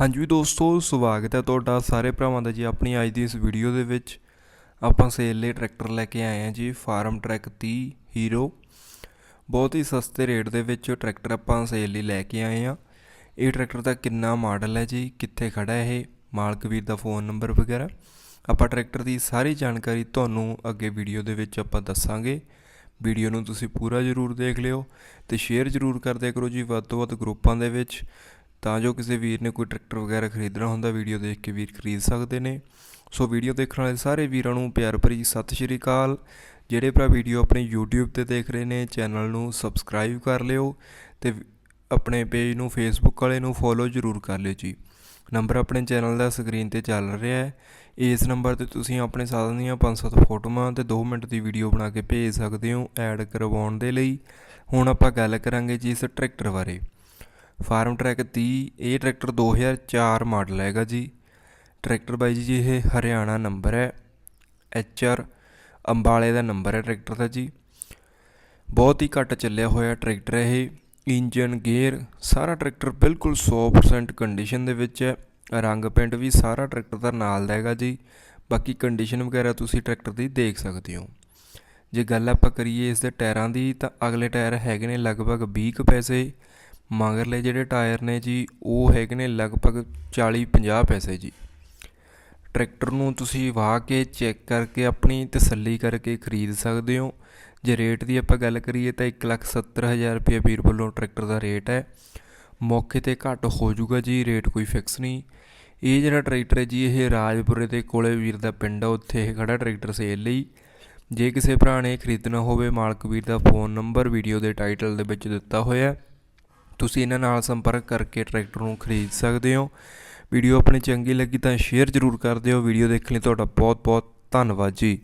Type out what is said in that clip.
ਹਾਂਜੀ ਦੋਸਤੋ, ਸਵਾਗਤ ਹੈ ਤੁਹਾਡਾ ਸਾਰੇ ਭਰਾਵਾਂ ਦਾ ਜੀ ਆਪਣੀ ਅੱਜ ਦੀ ਇਸ ਵੀਡੀਓ ਦੇ ਵਿੱਚ। ਆਪਾਂ ਸੇਲ ਲਈ ਟਰੈਕਟਰ ਲੈ ਕੇ ਆਏ ਹਾਂ ਜੀ ਫਾਰਮ ਟਰੈਕ 30 ਹੀਰੋ ਬਹੁਤ ਹੀ ਸਸਤੇ ਰੇਟ ਦੇ ਵਿੱਚ ਟਰੈਕਟਰ ਆਪਾਂ ਸੇਲ ਲਈ ਲੈ ਕੇ ਆਏ ਹਾਂ। ਇਹ ਟਰੈਕਟਰ ਦਾ ਕਿੰਨਾ ਮਾਡਲ ਹੈ ਜੀ, ਕਿੱਥੇ ਖੜਾ ਹੈ ਇਹ? ਮਾਲਕ ਵੀਰ ਦਾ ਫੋਨ ਨੰਬਰ ਵਗੈਰਾ। ਆਪਾਂ ਟਰੈਕਟਰ ਦੀ ਸਾਰੀ ਜਾਣਕਾਰੀ ਤੁਹਾਨੂੰ ਅੱਗੇ ਵੀਡੀਓ ਦੇ ਵਿੱਚ ਆਪਾਂ ਦੱਸਾਂਗੇ। ਵੀਡੀਓ ਨੂੰ ਤੁਸੀਂ ਪੂਰਾ ਜ਼ਰੂਰ ਦੇਖ ਲਿਓ ਤੇ ਸ਼ੇਅਰ ਜ਼ਰੂਰ ਕਰਦੇ ਕਰੋ ਜੀ, ਵੱਧ ਤੋਂ ਵੱਧ ਗਰੁੱਪਾਂ ਦੇ ਵਿੱਚ। ਤਾਂ ਜੋ ਕਿਸੇ ਵੀਰ ਨੇ ਕੋਈ ਟਰੈਕਟਰ ਵਗੈਰਾ ਖਰੀਦਣਾ ਹੁੰਦਾ, ਵੀਡੀਓ ਦੇਖ ਕੇ ਵੀਰ ਖਰੀਦ ਸਕਦੇ ਨੇ। ਸੋ ਵੀਡੀਓ ਦੇਖਣ ਵਾਲੇ ਸਾਰੇ ਵੀਰਾਂ ਨੂੰ ਪਿਆਰ ਭਰੀ ਸਤਿ ਸ਼੍ਰੀ ਅਕਾਲ। ਜਿਹੜੇ ਭਰਾ ਵੀਡੀਓ ਆਪਣੇ YouTube ਤੇ ਦੇਖ ਰਹੇ ਨੇ, ਚੈਨਲ ਨੂੰ ਸਬਸਕ੍ਰਾਈਬ ਕਰ ਲਿਓ ਤੇ ਆਪਣੇ ਪੇਜ ਨੂੰ Facebook ਵਾਲੇ ਨੂੰ ਫੋਲੋ ਜ਼ਰੂਰ ਕਰ ਲਿਓ ਜੀ। ਨੰਬਰ ਆਪਣੇ ਚੈਨਲ ਦਾ ਸਕਰੀਨ ਤੇ ਚੱਲ ਰਿਹਾ ਹੈ। ਇਸ ਨੰਬਰ ਤੇ ਤੁਸੀਂ ਆਪਣੇ ਸਾਧਨ ਦੀਆਂ 5-7 ਫੋਟੋਆਂ ਤੇ 2 ਮਿੰਟ ਦੀ ਵੀਡੀਓ ਬਣਾ ਕੇ ਭੇਜ ਸਕਦੇ ਹੋ ਐਡ ਕਰਵਾਉਣ ਦੇ ਲਈ। ਹੁਣ ਆਪਾਂ ਗੱਲ ਕਰਾਂਗੇ ਜੀ ਇਸ ਟਰੈਕਟਰ ਬਾਰੇ। ਫਾਰਮ ਟਰੈਕ 30 ਇਹ ਟਰੈਕਟਰ 2004 ਮਾਡਲ ਹੈਗਾ ਜੀ। ਟਰੈਕਟਰ ਬਾਈ ਜੀ, ਇਹ ਹਰਿਆਣਾ ਨੰਬਰ ਹੈ। ਐਚ ਆਰ ਅੰਬਾਲੇ ਦਾ ਨੰਬਰ ਹੈ ਟਰੈਕਟਰ ਦਾ ਜੀ। ਬਹੁਤ ਹੀ ਘੱਟ ਚੱਲਿਆ ਹੋਇਆ ਟਰੈਕਟਰ ਇਹ। ਇੰਜਨ, ਗੇਅਰ, ਸਾਰਾ ਟਰੈਕਟਰ ਬਿਲਕੁਲ 100% ਕੰਡੀਸ਼ਨ ਦੇ ਵਿੱਚ ਹੈ। ਰੰਗ ਪੇਂਟ ਵੀ ਸਾਰਾ ਟਰੈਕਟਰ ਦਾ ਨਾਲ ਦਾ ਹੈਗਾ ਜੀ। ਬਾਕੀ ਕੰਡੀਸ਼ਨ ਵਗੈਰਾ ਤੁਸੀਂ ਟਰੈਕਟਰ ਦੀ ਦੇਖ ਸਕਦੇ ਹੋ। ਜੇ ਗੱਲ ਆਪਾਂ ਕਰੀਏ ਇਸ ਦੇ ਟਾਇਰਾਂ ਦੀ, ਤਾਂ ਅਗਲੇ ਟਾਇਰ ਹੈਗੇ ਨੇ ਲਗਭਗ 20 ਕੁ ਪੈਸੇ। ਮਗਰਲੇ ਜਿਹੜੇ ਟਾਇਰ ਨੇ ਜੀ, ਉਹ ਹੈਗੇ ਨੇ ਲਗਭਗ 40 50 ਪੈਸੇ ਜੀ। ਟਰੈਕਟਰ ਨੂੰ ਤੁਸੀਂ ਵਾਹ ਕੇ ਚੈੱਕ ਕਰਕੇ ਆਪਣੀ ਤਸੱਲੀ ਕਰਕੇ ਖਰੀਦ ਸਕਦੇ ਹੋ। ਜੇ ਰੇਟ ਦੀ ਆਪਾਂ ਗੱਲ ਕਰੀਏ ਤਾਂ 170000 ਰੁਪਏ ਵੀਰ ਵੱਲੋਂ ਟਰੈਕਟਰ ਦਾ ਰੇਟ ਹੈ। ਮੌਕੇ ਤੇ ਘੱਟ ਹੋ ਜਾਊਗਾ ਜੀ, ਰੇਟ ਕੋਈ ਫਿਕਸ ਨਹੀਂ। ਇਹ ਜਿਹੜਾ ਟਰੈਕਟਰ ਹੈ ਜੀ, ਇਹ ਰਾਜਪੁਰੇ ਦੇ ਕੋਲੇ ਵੀਰ ਦਾ ਪਿੰਡ ਆ, ਉੱਥੇ ਇਹ ਖੜਾ ਟਰੈਕਟਰ ਸੇਲ ਲਈ। ਜੇ ਕਿਸੇ ਭਰਾ ਨੇ ਖਰੀਦਣਾ ਹੋਵੇ, ਮਾਲਕ ਵੀਰ ਦਾ ਫੋਨ ਨੰਬਰ ਵੀਡੀਓ ਦੇ ਟਾਈਟਲ ਦੇ ਵਿੱਚ ਦਿੱਤਾ ਹੋਇਆ ਤੁਸੀਂ ਇਹਨਾਂ ਨਾਲ ਸੰਪਰਕ ਕਰਕੇ ਟਰੈਕਟਰ ਨੂੰ ਖਰੀਦ ਸਕਦੇ ਹੋ। ਵੀਡੀਓ ਆਪਣੀ ਚੰਗੀ ਲੱਗੀ ਤਾਂ ਸ਼ੇਅਰ ਜ਼ਰੂਰ ਕਰ ਦਿਓ। ਵੀਡੀਓ ਦੇਖਣ ਲਈ ਤੁਹਾਡਾ ਬਹੁਤ ਬਹੁਤ ਧੰਨਵਾਦ ਜੀ।